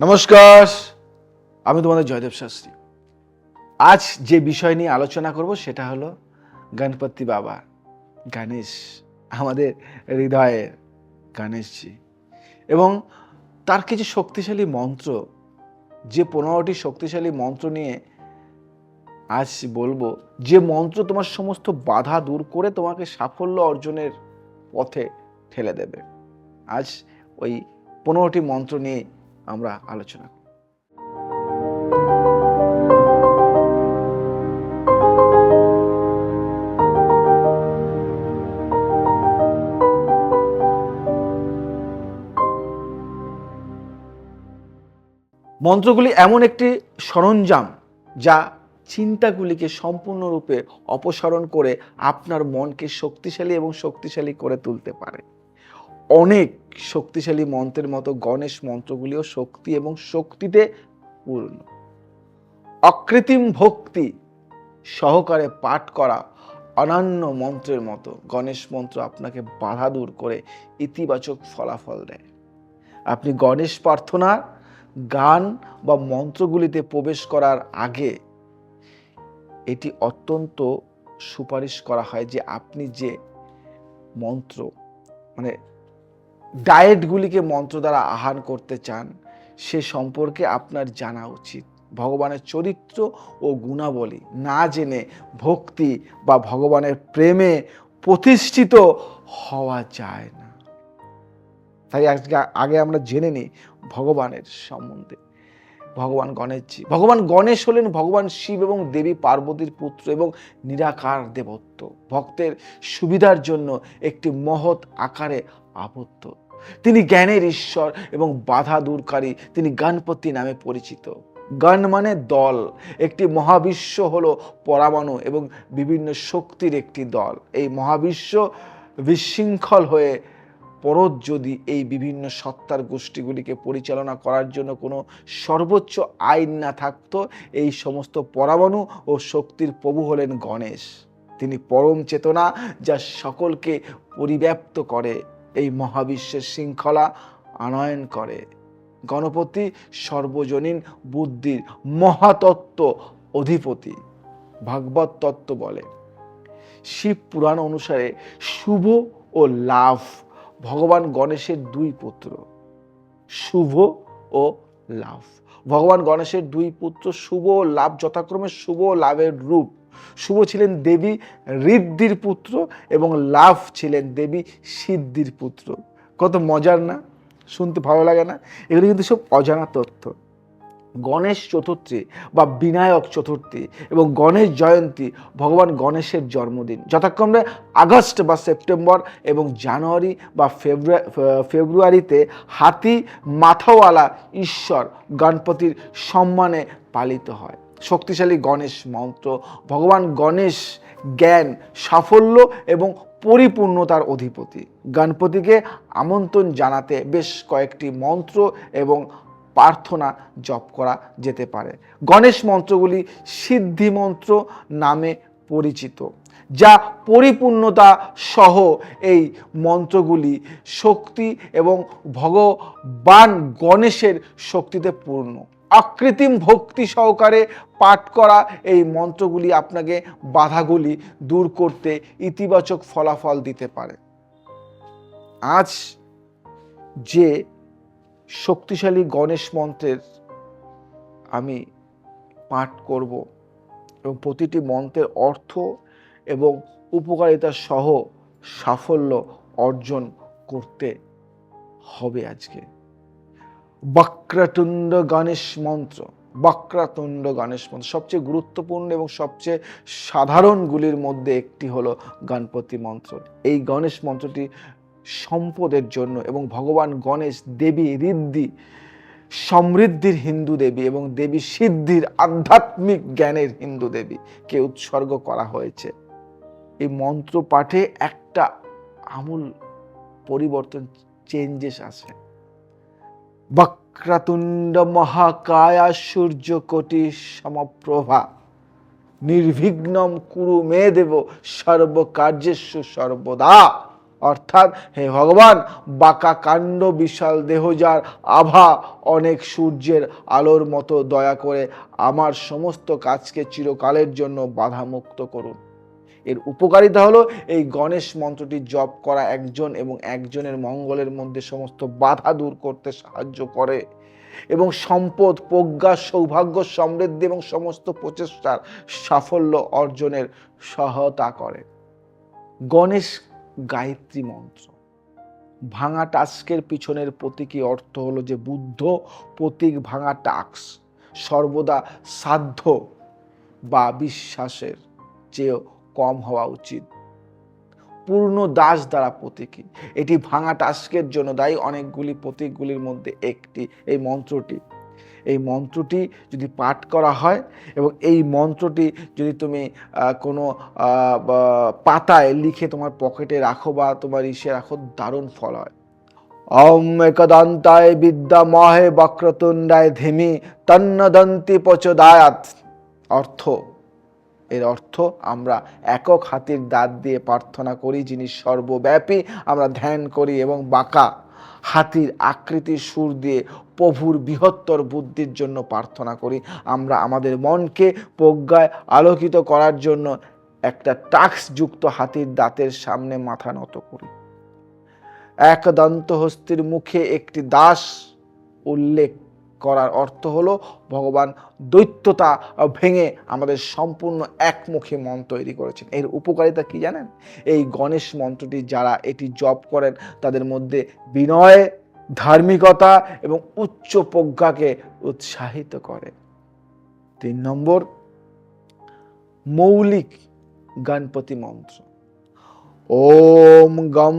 নমস্কার, আমি তোমাদের জয়দেব শাস্ত্রী। আজ যে বিষয় নিয়ে আলোচনা করব সেটা হলো গণপতি বাবা, গণেশ, আমাদের হৃদয়ের গণেশজি। এবং তার কিছু শক্তিশালী মন্ত্র, যে পনেরোটি শক্তিশালী মন্ত্র নিয়ে আজ বলব, যে মন্ত্র তোমার সমস্ত বাধা দূর করে তোমাকে সাফল্য অর্জনের পথে ঠেলে দেবে। আজ ওই পনেরোটি মন্ত্র নিয়ে আমরা আলোচনা। মন্ত্রগুলি এমন একটি সরঞ্জাম যা চিন্তাগুলিকে সম্পূর্ণরূপে অপসারণ করে আপনার মনকে শক্তিশালী এবং শক্তিশালী করে তুলতে পারে অনেক শক্তিশালী মন্ত্রের মতো গণেশ মন্ত্রগুলিও শক্তি এবং শক্তিতে পূর্ণ। অকৃত্রিম ভক্তি সহকারে পাঠ করা অনন্য মন্ত্রের মতো গণেশ মন্ত্র আপনাকে বাধা দূর করে ইতিবাচক ফলাফল দেয়। আপনি গণেশ প্রার্থনা গান বা মন্ত্রগুলিতে প্রবেশ করার আগে এটি অত্যন্ত সুপারিশ করা হয় যে আপনি যে মন্ত্র মানে ডায়েটগুলিকে মন্ত্র দ্বারা আহার করতে চান, সে সম্পর্কে আপনার জানা উচিত। ভগবানের চরিত্র ও গুণাবলী না জেনে ভক্তি বা ভগবানের প্রেমে প্রতিষ্ঠিত হওয়া যায় না। তাই আজকে আগে আমরা জেনে নিই ভগবানের সম্বন্ধে। ভগবান গণেশজি ভগবান গণেশ হলেন ভগবান শিব এবং দেবী পার্বতীর পুত্র এবং নিরাকার দেবত্ব। ভক্তের সুবিধার জন্য একটি মহৎ আকারে আবদ্ধ। তিনি জ্ঞানের ঈশ্বর এবং বাধা দূরকারী। তিনি গণপতি নামে পরিচিত। গণ মানে দল। একটি মহাবিশ্ব হলো পরমাণু এবং বিভিন্ন শক্তির একটি দল। এই মহাবিশ্ব বিশৃঙ্খল হয়ে পরত যদি এই বিভিন্ন সত্তার গোষ্ঠীগুলিকে পরিচালনা করার জন্য কোনো সর্বোচ্চ আইন না থাকতো, এই সমস্ত পরমাণু ও শক্তির প্রভু হলেন গণেশ। তিনি পরম চেতনা যা সকলকে পরিব্যাপ্ত করে। এই মহাবিশ্বের শৃঙ্খলা আনয়ন করে। গণপতি সর্বজনীন বুদ্ধির মহাতত্ত্ব অধিপতি, ভাগবত তত্ত্ব বলে। শিব পুরাণ অনুসারে শুভ ও লাভ ভগবান গণেশের দুই পুত্র, শুভ ও লাভ। ভগবান গণেশের দুই পুত্র শুভ ও লাভ, যথাক্রমে শুভ ও লাভের রূপ। শুভ ছিলেন দেবী ঋদ্ধির পুত্র এবং লাভ ছিলেন দেবী সিদ্ধির পুত্র। কত মজার না? শুনতে ভালো লাগে না? এগুলো কিন্তু সব অজানা তথ্য। গণেশ চতুর্থী বা বিনায়ক চতুর্থী এবং গণেশ জয়ন্তী ভগবান গণেশের জন্মদিন। যথাক্রমে আগস্ট বা সেপ্টেম্বর এবং জানুয়ারি বা ফেব্রুয়ারি ফেব্রুয়ারিতে হাতি মাথাওয়ালা ঈশ্বর গণপতির সম্মানে পালিত হয়। শক্তিশালী গণেশ মন্ত্র, ভগবান গণেশ জ্ঞান, সাফল্য এবং পরিপূর্ণতার অধিপতি। গণপতিকে আমন্ত্রণ জানাতে বেশ কয়েকটি মন্ত্র এবং প্রার্থনা জপ করা যেতে পারে। গণেশ মন্ত্রগুলি সিদ্ধি মন্ত্র নামে পরিচিত, যা পরিপূর্ণতা সহ এই মন্ত্রগুলি শক্তি এবং ভগবান গণেশের শক্তিতে পূর্ণ। অকৃত্রিম ভক্তি সহকারে পাঠ করা এই মন্ত্রগুলি আপনাকে বাধাগুলি দূর করতে ইতিবাচক ফলাফল দিতে পারে। আজ যে শক্তিশালী গণেশ মন্ত্রের আমি পাঠ করব এবং প্রতিটি মন্ত্রের অর্থ এবং উপকারিতা সহ সাফল্য অর্জন করতে হবে আজকে। বক্রতুণ্ড গণেশ মন্ত্র, বক্রতুণ্ড গণেশ মন্ত্র। সবচেয়ে গুরুত্বপূর্ণ এবং সবচেয়ে সাধারণগুলির মধ্যে একটি হলো গণপতি মন্ত্র। এই গণেশ মন্ত্রটি সম্পদের জন্য এবং ভগবান গণেশ দেবী ঋদ্ধি, সমৃদ্ধির হিন্দু দেবী এবং দেবী সিদ্ধির আধ্যাত্মিক জ্ঞানের হিন্দু দেবীকে উৎসর্গ করা হয়েছে। এই মন্ত্র পাঠে একটা আমূল পরিবর্তন চেঞ্জেস আসে। বক্রতুণ্ড মহাকায়া সূর্য কোটি সমপ্রভা নির্বিঘ্নম কুরু মে দেব সর্বকার্যস্য সর্বদা। অর্থাৎ হে ভগবান, বাঁকা কাণ্ড বিশাল দেহজার আভা অনেক সূর্যের আলোর মতো দয়া করে আমার সমস্ত কাজকে চিরকালের জন্য বাধামুক্ত করুন। এর উপকারিতা হলো এই গণেশ মন্ত্রটি জপ করা একজন এবং একজনের মঙ্গলের মধ্যে সমস্ত বাধা দূর করতে সাহায্য করে। এবং সম্পদ, প্রজ্ঞা, সৌভাগ্য, সমৃদ্ধি এবং সমস্ত প্রচেষ্টার সাফল্য অর্জনের সহায়তা করে। গণেশ গায়ত্রী মন্ত্র। ভাঙা টাস্কের পিছনের প্রতীকী অর্থ হলো যে বুদ্ধ প্রতীক ভাঙা টাক্স সর্বদা সাধ্য বা বিশ্বাসের চেয়েও কম হওয়া উচিত। পূর্ণ দাস দ্বারা প্রতীকী। এটি ভাঙা টাস্কের জন্য দায়ী অনেকগুলি প্রতীকগুলির মধ্যে একটি। এই মন্ত্রটি এই মন্ত্রটি যদি পাঠ করা হয় এবং এই মন্ত্রটি যদি তুমি কোনো পাতায় লিখে তোমার পকেটে রাখো বা তোমার ইসে রাখো, দারুণ ফল হয়। অম একদন্তায় বিদ্যা মহে বক্রতুণ্ডায় ধিমি তন্নদন্তি পচদায়াত অর্থ এর অর্থ আমরা একক হাতির দাঁত দিয়ে প্রার্থনা করি, যিনি সর্বব্যাপী আমরা ধ্যান করি এবং বাঁকা হাতির আকৃতির সুর দিয়ে প্রভুর বৃহত্তর বুদ্ধির জন্য প্রার্থনা করি। আমরা আমাদের মনকে প্রজ্ঞায় আলোকিত করার জন্য একটা টাক্স যুক্ত হাতির দাঁতের সামনে মাথা নত করি। এক দন্তহস্তির মুখে একটি দাস উল্লেখ করার অর্থ হলো ভগবান দৈত্যতা ভেঙে আমাদের সম্পূর্ণ একমুখী মন তৈরি করেছেন। এর উপকারিতা কি জানেন? এই গণেশ মন্ত্রটি যারা এটি জপ করেন, তাদের মধ্যে বিনয়, ধার্মিকতা এবং উচ্চ প্রজ্ঞাকে উৎসাহিত করে। তিন নম্বর, মৌলিক গণপতি মন্ত্র। ওম গম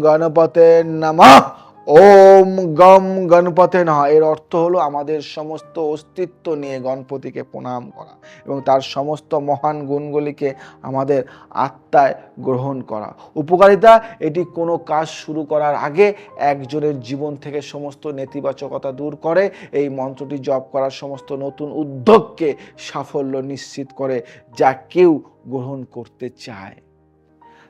গণপতে নমঃ। ওম গম গণপতে নহ এর অর্থ হলো আমাদের সমস্ত অস্তিত্ব নিয়ে গণপতিকে প্রণাম করা এবং তার সমস্ত মহান গুণগুলিকে আমাদের আত্মায় গ্রহণ করা। উপকারিতা, এটি কোনো কাজ শুরু করার আগে একজনের জীবন থেকে সমস্ত নেতিবাচকতা দূর করে, এই মন্ত্রটি জপ করার সমস্ত নতুন উদ্যোগকে সাফল্য নিশ্চিত করে যা কেউ গ্রহণ করতে চায়।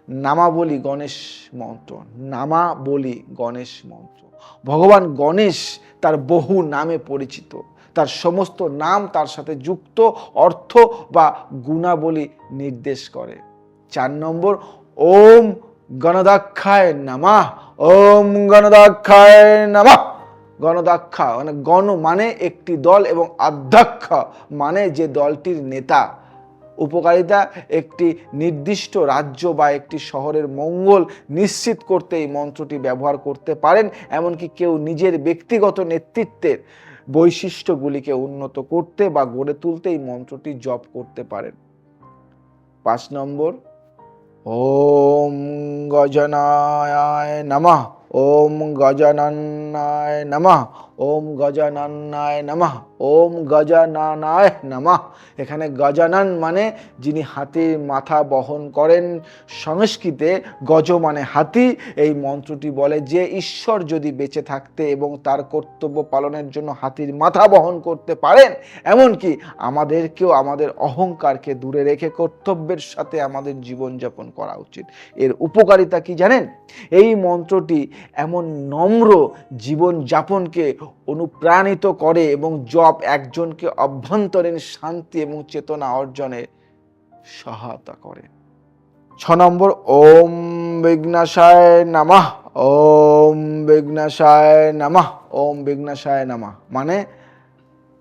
নামা বলি গণেশ মন্ত্র নামা বলি গণেশ মন্ত্র। ভগবান গণেশ তার বহু নামে পরিচিত। তার সমস্ত নাম তার সাথে যুক্ত অর্থ বা গুণাবলী নির্দেশ করে। চার নম্বর, ওম গণদাক্ষায় নামা, ওম গণদাক্ষায় নামা। গণদাক্ষা মানে গণ মানে একটি দল এবং আধ্যাক্ষ মানে যে দলটির নেতা। উপকারিতা একটি নির্দিষ্ট রাজ্য বা একটি শহরের মঙ্গল নিশ্চিত করতে এই মন্ত্রটি ব্যবহার করতে পারেন। এমনকি কেউ নিজের ব্যক্তিগত নেতৃত্বের বৈশিষ্ট্যগুলিকে উন্নত করতে বা গড়ে তুলতে এই মন্ত্রটি জপ করতে পারেন। পাঁচ নম্বর, ওম গজনায় নমঃ, ওম গজাননায় নমঃ ওম গজাননায় নমঃ, ওম গজাননায় নমঃ। এখানে গজানন মানে যিনি হাতির মাথা বহন করেন, সংস্কৃতে গজ মানে হাতি। এই মন্ত্রটি বলে যে ঈশ্বর যদি বেঁচে থাকতে এবং তার কর্তব্য পালনের জন্য হাতির মাথা বহন করতে পারেন, এমনকি আমাদেরকেও আমাদের অহংকারকে দূরে রেখে কর্তব্যের সাথে আমাদের জীবনযাপন করা উচিত। এর উপকারিতা কি জানেন? এই মন্ত্রটি এমন নম্র জীবনযাপনকে অনুপ্রাণিত করে এবং জপ একজনকে অভ্যন্তরীণ শান্তি এবং চেতনা অর্জনে সহায়তা করে। ছ নম্বর, ওম বিঘ্নাশায় নামাহ ওম বিঘ্নাশায় নামাহ ওম বিঘ্নাশায় নামাহ মানে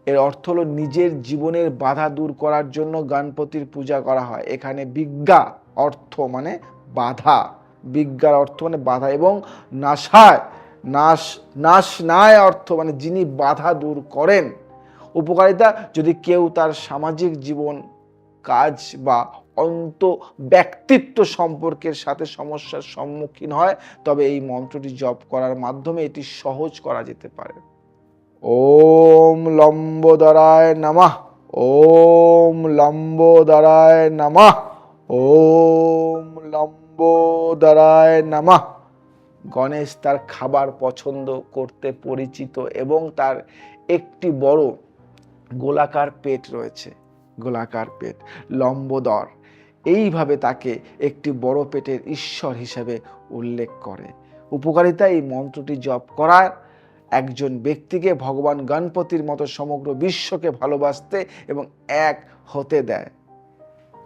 এর অর্থ হলো নিজের জীবনের বাধা দূর করার জন্য গণপতির পূজা করা হয়। এখানে বিজ্ঞা অর্থ মানে বাধা। বিজ্ঞার অর্থ মানে বাধা এবং নাশায় নাশ নাশ নায় অর্থ মানে যিনি বাধা দূর করেন। উপকারিতা, যদি কেউ তার সামাজিক জীবন, কাজ বা অন্ত ব্যক্তিত্ব সম্পর্কের সাথে সমস্যার সম্মুখীন হয়, তবে এই মন্ত্রটি জপ করার মাধ্যমে এটি সহজ করা যেতে পারে। ওম লম্বোদরায় নামাহ ওম লম্বোদরায় নামাহ ওম লম্বোদরায় নামাহ গণেশ তার খাবার পছন্দ করতে পরিচিত এবং তার একটি বড় গোলাকার পেট রয়েছে, গোলাকার পেট, লম্বদর। এইভাবে তাকে একটি বড় পেটের ঈশ্বর হিসেবে উল্লেখ করে। উপকারিতা, এই মন্ত্রটি জপ করার একজন ব্যক্তিকে ভগবান গণপতির মতো সমগ্র বিশ্বকে ভালোবাসতে এবং এক হতে দেয়।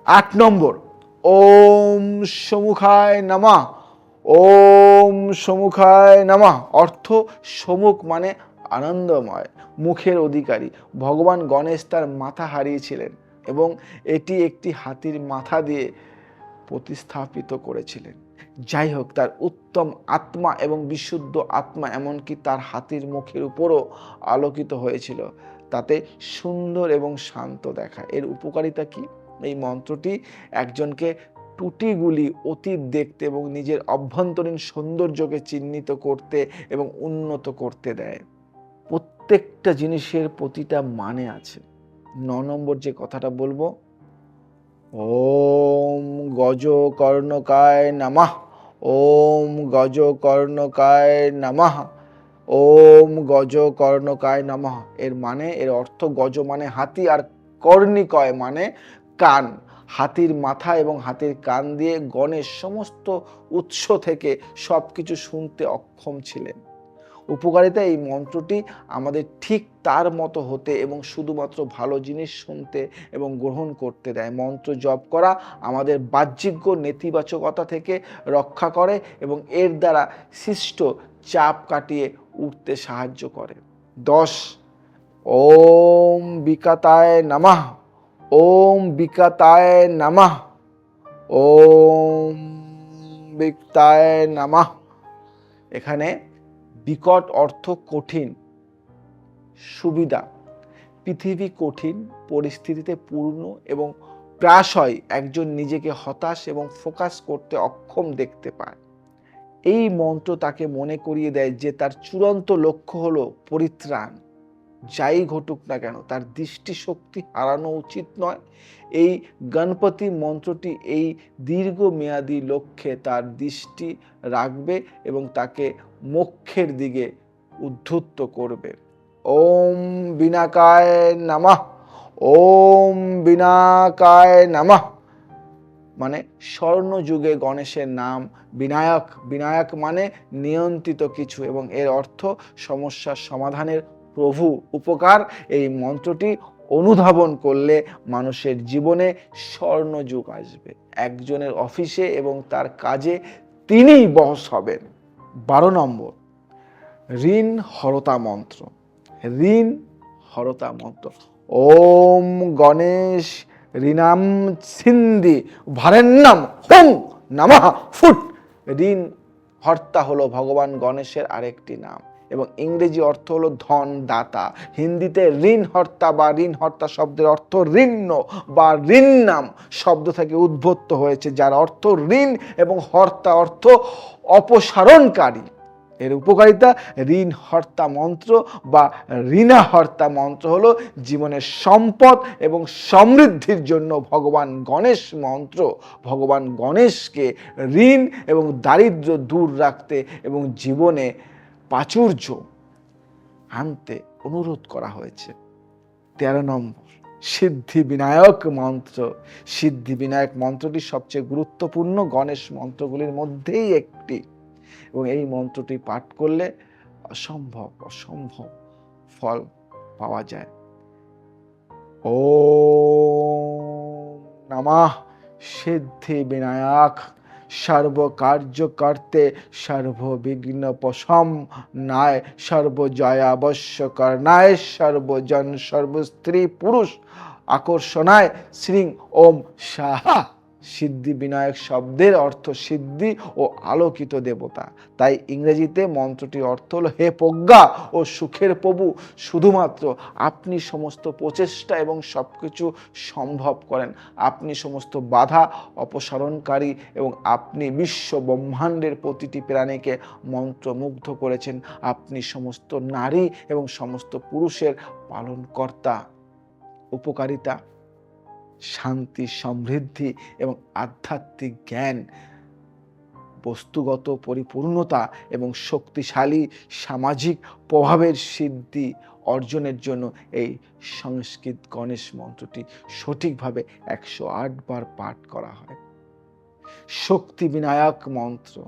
আট নম্বর, ওম সমুখায় নামা। ওম সমুখায় নামা। অর্থ সমুখ মানে আনন্দময়, মুখের অধিকারী। ভগবান গণেশ তার মাথা হারিয়েছিলেন এবং এটি একটি হাতির মাথা দিয়ে প্রতিস্থাপিত করেছিলেন। যাই হোক, তার উত্তম আত্মা এবং বিশুদ্ধ আত্মা এমনকি তার হাতির মুখের উপরও আলোকিত হয়েছিল। তাতে সুন্দর এবং শান্ত দেখা। এর উপকারিতা কি? এই মন্ত্রটি একজনকে টুটিগুলি অতীত দেখতে এবং নিজের অভ্যন্তরীণ সৌন্দর্যকে চিহ্নিত করতে এবং উন্নত করতে দেয়। প্রত্যেকটা জিনিসের প্রতিটা মানে আছে। ন নম্বর যে কথাটা বলব, ওম গজ কর্ণকায় নামাহ ওম গজ কর্ণকায় নামাহ ওম গজ কর্ণকায় নামাহ এর মানে এর অর্থ গজ মানে হাতি আর কর্ণিকয় মানে কান। হাতির মাথা এবং হাতির কান দিয়ে গণেশ সমস্ত উৎস থেকে সব কিছু শুনতে অক্ষম ছিলেন। উপকারিতা এই মন্ত্রটি আমাদের ঠিক তার মতো হতে এবং শুধুমাত্র ভালো জিনিস শুনতে এবং গ্রহণ করতে দেয়। মন্ত্র জপ করা আমাদের বাহ্যিক নেতিবাচকতা থেকে রক্ষা করে এবং এর দ্বারা সৃষ্ট চাপ কাটিয়ে উঠতে সাহায্য করে। দশ, ওম বিকাতায় নামাহ ওম বিকাতায় নামাহ। ওম বিকতায় নামাহ। এখানে বিকট অর্থ কঠিন, সুবিধা। পৃথিবী কঠিন, পরিস্থিতিতে পূর্ণ এবং প্রায়শই একজন নিজেকে হতাশ এবং ফোকাস করতে অক্ষম দেখতে পায়। এই মন্ত্র তাকে মনে করিয়ে দেয় যে তার চূড়ান্ত লক্ষ্য হলো পরিত্রাণ। যাই ঘটুক না কেন, তার দৃষ্টিশক্তি হারানো উচিত নয়। এই গণপতি মন্ত্রটি এই দীর্ঘমেয়াদী লক্ষ্যে তার দৃষ্টি রাখবে এবং তাকে মোক্ষের দিকে উদ্ধুত্ত করবে। ওম বিনাকায় নামাহ ওম বিনাকায় নামাহ মানে স্বর্ণযুগে গণেশের নাম বিনায়ক বিনায়ক মানে নিয়ন্ত্রিত কিছু এবং এর অর্থ সমস্যার সমাধানের প্রভু উপকার। এই মন্ত্রটি অনুধাবন করলে মানুষের জীবনে স্বর্ণযুগ আসবে। একজনের অফিসে এবং তার কাজে তিনিই বস হবেন। বারো নম্বর, ঋণ হরতা মন্ত্র। ঋণ হরতা মন্ত্র। ওম গণেশ ঋণাম সিন্ধি ভারেন্নাম হুং নামাহা ফুট। ঋণ হর্তা হলো ভগবান গণেশের আরেকটি নাম। এবং ইংরেজি অর্থ হলো ধন দাতা হিন্দিতে ঋণ হর্তা বা ঋণ হর্তা শব্দের অর্থ ঋণ্য বা ঋণ নাম শব্দ থেকে উদ্ভূত হয়েছে, যার অর্থ ঋণ এবং হর্তা অর্থ অপসারণকারী। এর উপকারিতা ঋণ হর্তা মন্ত্র বা ঋণা হর্তা মন্ত্র হলো জীবনের সম্পদ এবং সমৃদ্ধির জন্য ভগবান গণেশ মন্ত্র। ভগবান গণেশকে ঋণ এবং দারিদ্র দূর রাখতে এবং জীবনে প্রাচুর্য আনতে অনুরোধ করা হয়েছে। তেরো নম্বর, সিদ্ধি বিনায়ক মন্ত্র। সিদ্ধি বিনায়ক মন্ত্রটি সবচেয়ে গুরুত্বপূর্ণ গণেশ মন্ত্রগুলির মধ্যেই একটি এবং এই মন্ত্রটি পাঠ করলে অসম্ভব অসম্ভব ফল পাওয়া যায়। ও নামাহ সিদ্ধি বিনায়ক সর্বকার্য করতে সর্ববিঘ্ন পশম নায় সর্বজয়াবশ্য কর্ণায় সর্বজন সর্বস্ত্রী পুরুষ আকর্ষণায় শ্রী ওম সাহা। সিদ্ধি বিনায়ক শব্দের অর্থ সিদ্ধি ও আলোকিত দেবতা। তাই ইংরেজিতে মন্ত্রটি অর্থ হলো, হে প্রজ্ঞা ও সুখের প্রভু, শুধুমাত্র আপনি সমস্ত প্রচেষ্টা এবং সব কিছু সম্ভব করেন। আপনি সমস্ত বাধা অপসারণকারী এবং আপনি বিশ্ব ব্রহ্মাণ্ডের প্রতিটি প্রাণীকে মন্ত্রমুগ্ধ করেছেন। আপনি সমস্ত নারী এবং সমস্ত পুরুষের পালনকর্তা, উপকারিতা শান্তি, সমৃদ্ধি এবং আধ্যাত্মিক জ্ঞান, বস্তুগত পরিপূর্ণতা এবং শক্তিশালী সামাজিক প্রভাবের সিদ্ধি অর্জনের জন্য এই সংস্কৃত গণেশ মন্ত্রটি সঠিকভাবে একশো আট বার পাঠ করা হয়। শক্তি বিনায়ক মন্ত্র।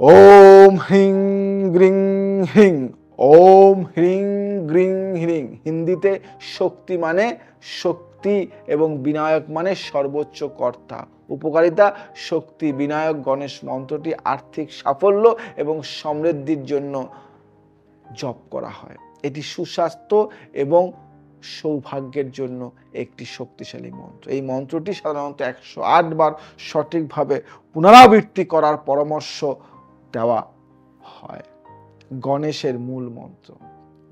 ওম হিং, গ্রিং হ্রিং ওম হ্রিং গ্রিং হ্রিং। হিন্দিতে শক্তি মানে শক্তি এবং বিনায়ক মানে সর্বোচ্চ কর্তা। উপকারিতা, শক্তি, বিনায়ক, গণেশ মন্ত্রটি আর্থিক সাফল্য এবং সমৃদ্ধির জন্য জপ করা হয়। এটি সুস্বাস্থ্য এবং সৌভাগ্যের জন্য একটি শক্তিশালী মন্ত্র। এই মন্ত্রটি সাধারণত একশো বার সঠিকভাবে পুনরাবৃত্তি করার পরামর্শ দেওয়া হয়। গণেশের মূল মন্ত্র।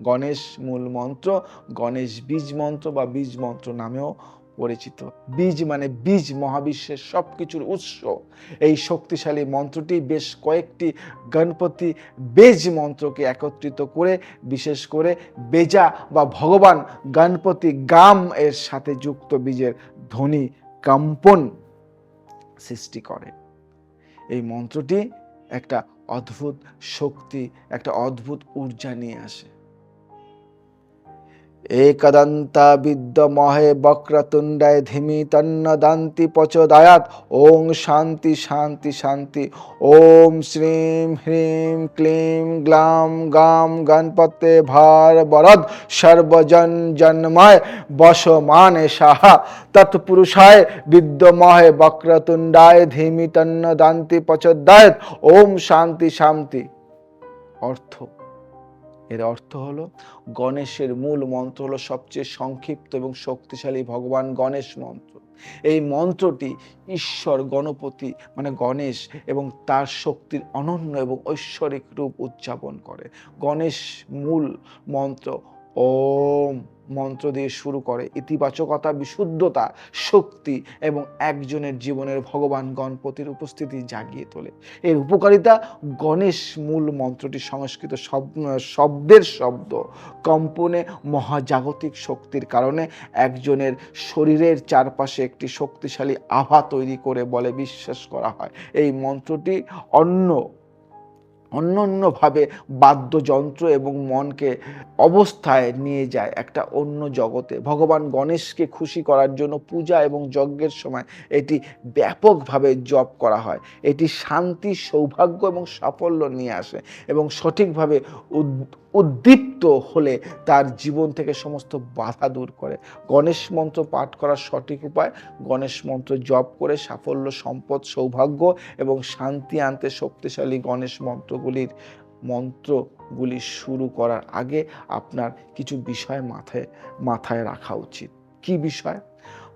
গণেশ মূল মন্ত্র, গণেশ বীজ মন্ত্র বা বীজ মন্ত্র নামেও পরিচিত। বীজ মানে বীজ মহাবিশ্বের সব কিছুর উৎস। এই শক্তিশালী মন্ত্রটি বেশ কয়েকটি গণপতি বেজ মন্ত্রকে একত্রিত করে, বিশেষ করে বেজা বা ভগবান গণপতি গাম এর সাথে যুক্ত বীজের ধ্বনি কম্পন সৃষ্টি করে। এই মন্ত্রটি একটা অদ্ভুত শক্তি একটা অদ্ভুত ঊর্জা নিয়ে আসে। একদন্তা বিদ্যমহে বক্রতুণ্ডায় ধিমি তন্ন দান্তি পচদায়াত। ওং শান্তি শান্তি শান্তি। ওম শ্রীম হ্রিম ক্লিম গ্লাম গাম গণপতে ভার বরদ সর্বজন জন্ময় বসমানে সাহা। তৎপুরুষায় বিদ্যমহে বক্রতুণ্ডায় ধিমি তন্ন দান্তি পচদায়ত। ওম শান্তি শান্তি। অর্থ এর অর্থ হলো, গণেশের মূল মন্ত্র হলো সবচেয়ে সংক্ষিপ্ত এবং শক্তিশালী ভগবান গণেশ মন্ত্র। এই মন্ত্রটি ঈশ্বর, গণপতি মানে গণেশ এবং তার শক্তির অনন্য এবং ঐশ্বরিক রূপ উদযাপন করে। গণেশ মূল মন্ত্র, ওম। মন্ত্র দিয়ে শুরু করে ইতিবাচকতা, বিশুদ্ধতা, শক্তি এবং একজনের জীবনের ভগবান গণপতির উপস্থিতি জাগিয়ে তোলে। এর উপকারিতা গণেশ মূল মন্ত্রটি সংস্কৃত শব্দের শব্দ। কম্পনে মহাজাগতিক শক্তির কারণে একজনের শরীরের চারপাশে একটি শক্তিশালী আভা তৈরি করে বলে বিশ্বাস করা হয়। এই মন্ত্রটি অন্য অন্য অন্যভাবে বাদ্যযন্ত্র এবং মনকে অবস্থায় নিয়ে যায় একটা অন্য জগতে। ভগবান গণেশকে খুশি করার জন্য পূজা এবং যজ্ঞের সময় এটি ব্যাপকভাবে জপ করা হয়। এটি শান্তি, সৌভাগ্য এবং সাফল্য নিয়ে আসে এবং সঠিকভাবে উদ্দীপ্ত হলে তার জীবন থেকে সমস্ত বাধা দূর করে। গণেশ মন্ত্র পাঠ করার সঠিক উপায়, গণেশ মন্ত্র জপ করে সাফল্য, সম্পদ, সৌভাগ্য এবং শান্তি আনতে শক্তিশালী গণেশ মন্ত্রগুলির মন্ত্রগুলি শুরু করার আগে আপনার কিছু বিষয় মাথায় মাথায় রাখা উচিত। কি বিষয়?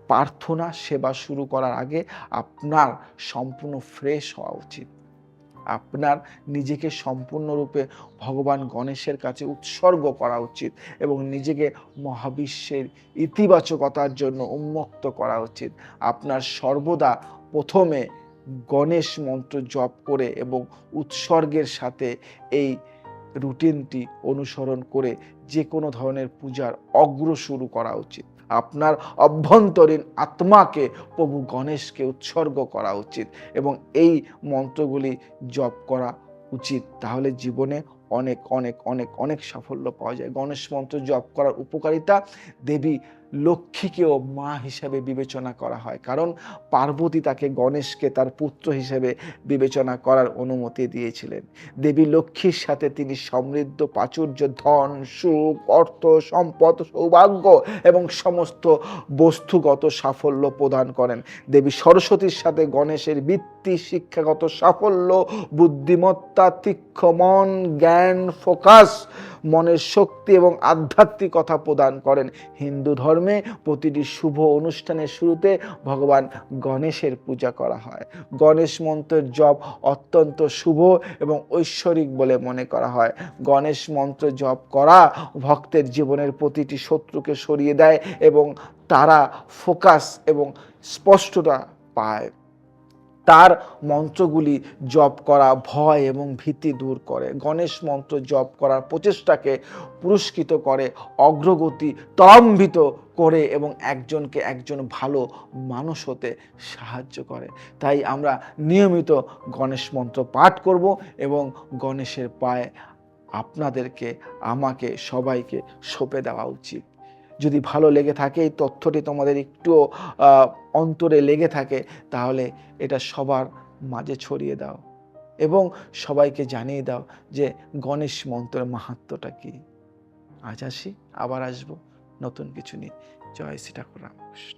প্রার্থনা, সেবা শুরু করার আগে আপনার সম্পূর্ণ ফ্রেশ হওয়া উচিত। আপনার নিজেকে সম্পূর্ণরূপে ভগবান গণেশের কাছে উৎসর্গ করা উচিত এবং নিজেকে মহাবিশ্বের ইতিবাচকতার জন্য উন্মুক্ত করা উচিত। আপনার সর্বদা প্রথমে গণেশ মন্ত্র জপ করে এবং উৎসর্গের সাথে এই রুটিনটি অনুসরণ করে যে কোনো ধরনের পূজার অগ্র শুরু করা উচিত। আপনার অভ্যন্তরীণ আত্মাকে প্রভু গণেশকে উৎসর্গ করা উচিত এবং এই মন্ত্রগুলি জপ করা উচিত। তাহলে জীবনে অনেক অনেক অনেক অনেক সাফল্য পাওয়া যায়। গণেশ মন্ত্র জপ করার উপকারিতা দেবী লক্ষ্মীকেও মা হিসাবে বিবেচনা করা হয়। কারণ পার্বতী তাকে গণেশকে তার পুত্র হিসেবে বিবেচনা করার অনুমতি দিয়েছিলেন। দেবী লক্ষ্মীর সাথে তিনি সমৃদ্ধ, প্রাচুর্য, ধন, সুখ, অর্থ, সম্পদ, সৌভাগ্য এবং সমস্ত বস্তুগত সাফল্য প্রদান করেন। দেবী সরস্বতীর সাথে গণেশের বৃত্তি, শিক্ষাগত সাফল্য, বুদ্ধিমত্তা, তীক্ষ্ণ মন, জ্ঞান, ফোকাস মনের শক্তি এবং আধ্যাত্মিকতা প্রদান করেন। হিন্দু ধর্মে প্রতিটি শুভ অনুষ্ঠানের শুরুতে ভগবান গণেশের পূজা করা হয়। গণেশ মন্ত্রের জপ অত্যন্ত শুভ এবং ঐশ্বরিক বলে মনে করা হয়। গণেশ মন্ত্র জপ করা ভক্তের জীবনের প্রতিটি শত্রুকে সরিয়ে দেয় এবং তারা ফোকাস এবং স্পষ্টতা পায়। তার মন্ত্রগুলি জপ করা ভয় এবং ভীতি দূর করে। গণেশ মন্ত্র জপ করার প্রচেষ্টাকে পুরস্কৃত করে, অগ্রগতি ত্বরান্বিত করে এবং একজনকে একজন ভালো মানুষ হতে সাহায্য করে। তাই আমরা নিয়মিত গণেশ মন্ত্র পাঠ করব এবং গণেশের পায়ে আপনাদেরকে, আমাকে সবাইকে সঁপে দেওয়া উচিত। যদি ভালো লেগে থাকে, এই তথ্যটি তোমাদের একটু অন্তরে লেগে থাকে, তাহলে এটা সবার মাঝে ছড়িয়ে দাও এবং সবাইকে জানিয়ে দাও যে গণেশ মন্ত্রের মাহাত্মটা কী। আজ আসি, আবার আসব নতুন কিছু নিয়ে। জয় শ্রী ঠাকুর রামকৃষ্ণ।